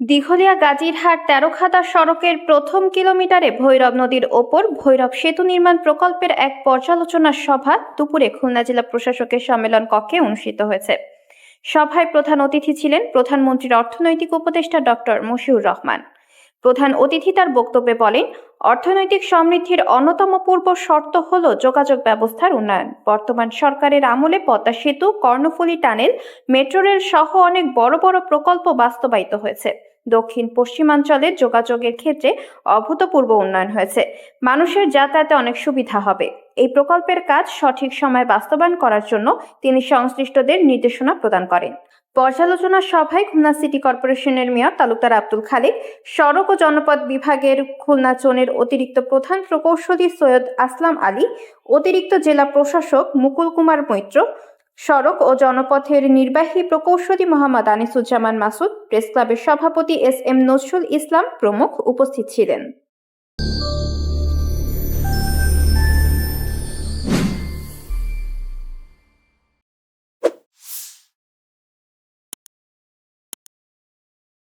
দিঘলিয়া গাজীরহাট তেরোখাদা সড়কের প্রথম কিলোমিটারে ভৈরব নদীর ওপর ভৈরব সেতু নির্মাণ প্রকল্পের এক পর্যালোচনা সভা দুপুরে খুলনা জেলা প্রশাসকের সম্মেলন কক্ষে অনুষ্ঠিত হয়েছে। সভায় প্রধান অতিথি ছিলেন প্রধানমন্ত্রীর অর্থনৈতিক উপদেষ্টা ডক্টর মশিউর রহমান। প্রধান অতিথি তার বক্তব্যে বলেন, অর্থনৈতিক সমৃদ্ধির অন্যতম পূর্ব শর্ত হল যোগাযোগ ব্যবস্থার উন্নয়ন। বর্তমান সরকারের আমলে পদ্মা সেতু, কর্ণফুলী টানেল, মেট্রো রেল সহ অনেক বড় বড় প্রকল্প বাস্তবায়িত হয়েছে। দক্ষিণ পশ্চিমাঞ্চলের যোগাযোগের ক্ষেত্রে অভূতপূর্ব উন্নয়ন হয়েছে। মানুষের যাতায়াতে অনেক সুবিধা হবে। এই প্রকল্পের কাজ সঠিক সময়ে বাস্তবায়ন করার জন্য তিনি সংশ্লিষ্টদের নির্দেশনা প্রদান করেন। পর্যালোচনা সভায় খুলনা সিটি কর্পোরেশনের মেয়র তালুকদার আব্দুল খালেক, সড়ক ও জনপদ বিভাগের খুলনা জোনের অতিরিক্ত প্রধান প্রকৌশলী সৈয়দ আসলাম আলী, অতিরিক্ত জেলা প্রশাসক মুকুল কুমার মৈত্র সড়ক ও জনপথের নির্বাহী প্রকৌশলী মোহাম্মদ আনিসুজ্জামান মাসুদ প্রেস ক্লাবের সভাপতি এস এম নজরুল ইসলাম প্রমুখ উপস্থিত ছিলেন।